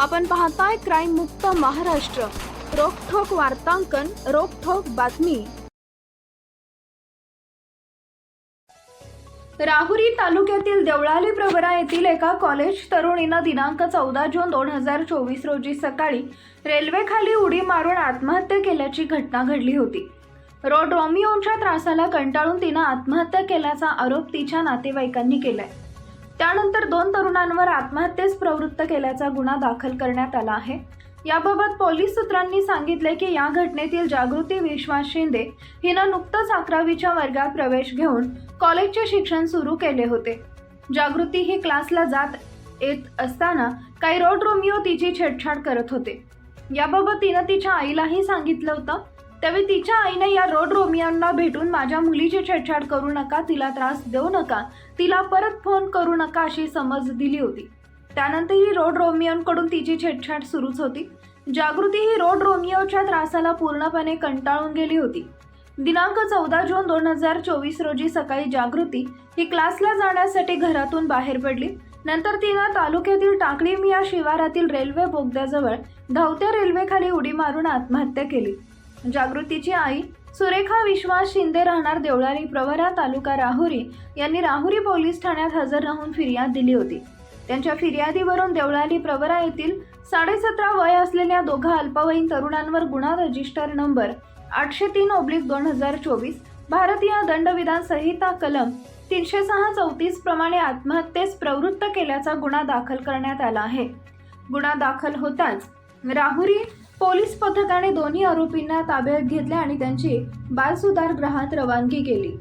आपण पाहताय क्राईम मुक्त महाराष्ट्र. रोखोक वार्तांकन रोखोक बातमी. राहुरी तालुक्यातील देवळाली प्रवरा येथील एका कॉलेज तरुणीनं दिनांक चौदा जून दोन हजार चोवीस रोजी सकाळी रेल्वेखाली उडी मारून आत्महत्या केल्याची घटना घडली होती. रोड रोमिओच्या त्रासाला कंटाळून तिनं आत्महत्या केल्याचा आरोप तिच्या नातेवाईकांनी केलाय. त्यानंतर दोन तरुणांवर आत्महत्येस प्रवृत्त केल्याचा गुन्हा दाखल करण्यात आला आहे. याबाबत पोलीस सूत्रांनी सांगितले की या घटनेतील जागृती विश्वास शिंदे हिनं नुकतंच अकरावीच्या वर्गात प्रवेश घेऊन कॉलेजचे शिक्षण सुरू केले होते. जागृती ही क्लासला जात येत असताना काही रोड रोमिओ तिची छेडछाड करत होते. याबाबत तिनं तिच्या आईलाही सांगितलं होतं त्यावेळी तिच्या आईने या रोड रोमियांना भेटून माझ्या मुलीची छेडछाड करू नका तिला त्रास देऊ नका तिला परत फोन करू नका अशी समज दिली होती. त्यानंतरही रोड रोमियोंकडून तिची छेडछाड सुरूच होती. जागृती ही रोड रोमियोच्या त्रासाला पूर्णपणे कंटाळून गेली होती. दिनांक चौदा जून दोन हजार चोवीस रोजी सकाळी जागृती ही क्लासला जाण्यासाठी घरातून बाहेर पडली. नंतर तिनं तालुक्यातील टाकळीम या शिवारातील रेल्वे बोगद्याजवळ धावत्या रेल्वेखाली उडी मारून आत्महत्या केली. जागृतीची आई सुरेखा विश्वास शिंदे राहणार देवळाली प्रवरा तालुका राहुरी यांनी राहुरी पोलीस ठाण्यात हजर राहून फिर्याद दिली होती. त्यांच्या फिर्यादीवरून देवळाली प्रवरा येथील साडेसतरा वय असलेल्या दोघा अल्पवयीन तरुणांवर गुन्हा रजिस्टर नंबर आठशे तीन ओब्लिक दोन हजार चोवीस भारतीय दंडविधान संहिता कलम तीनशे सहा चौतीस प्रमाणे आत्महत्येस प्रवृत्त केल्याचा गुन्हा दाखल करण्यात आला आहे. गुन्हा दाखल होताच राहुरी पोलीस पथकाने दोन्ही आरोपींना ताब्यात घेतले आणि त्यांची बालसुधारगृहात रवानगी केली.